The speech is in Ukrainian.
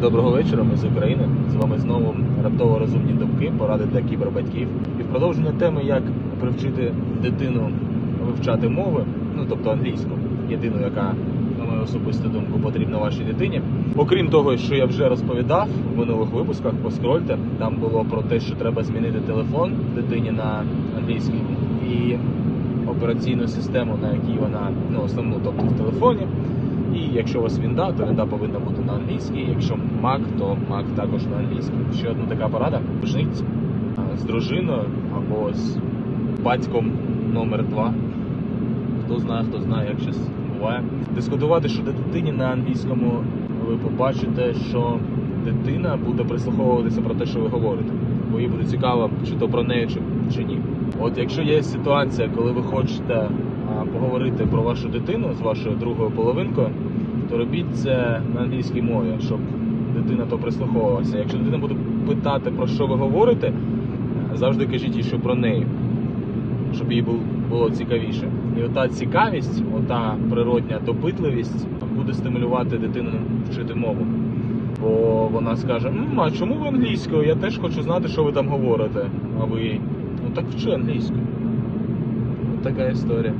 Доброго вечора, ми з України. З вами знову раптово розумні думки, поради для кібербатьків. І в продовження теми, як привчити дитину вивчати мови, ну тобто англійську, єдину, яка, на мою особисту думку, потрібна вашій дитині. Окрім того, що я вже розповідав в минулих випусках, поскрольте, там було про те, що треба змінити телефон дитині на англійський і операційну систему, на якій вона ну основну, тобто в телефоні. І якщо у вас Вінда, то Вінда повинна бути на англійській. Якщо Mac, то Mac також на англійській. Ще одна така порада. А, з дружиною або з батьком номер два. Хто знає, хто знає, як щось буває. Дискутувати, що дитині на англійському ви побачите, що дитина буде прислуховуватися про те, що ви говорите. Бо їй буде цікаво, чи то про неї, чи, чи ні. От якщо є ситуація, коли ви хочете поговорити про вашу дитину з вашою другою половинкою, то робіть це на англійській мові, щоб дитина то прислуховувалася. Якщо дитина буде питати, про що ви говорите, завжди кажіть їй, що про неї, щоб їй було цікавіше. І ота цікавість, ота природня допитливість буде стимулювати дитину вчити мову. Бо вона скаже: «М, а чому ви англійською? Я теж хочу знати, що ви там говорите. А ви їй, ну так вчи англійську. От така історія.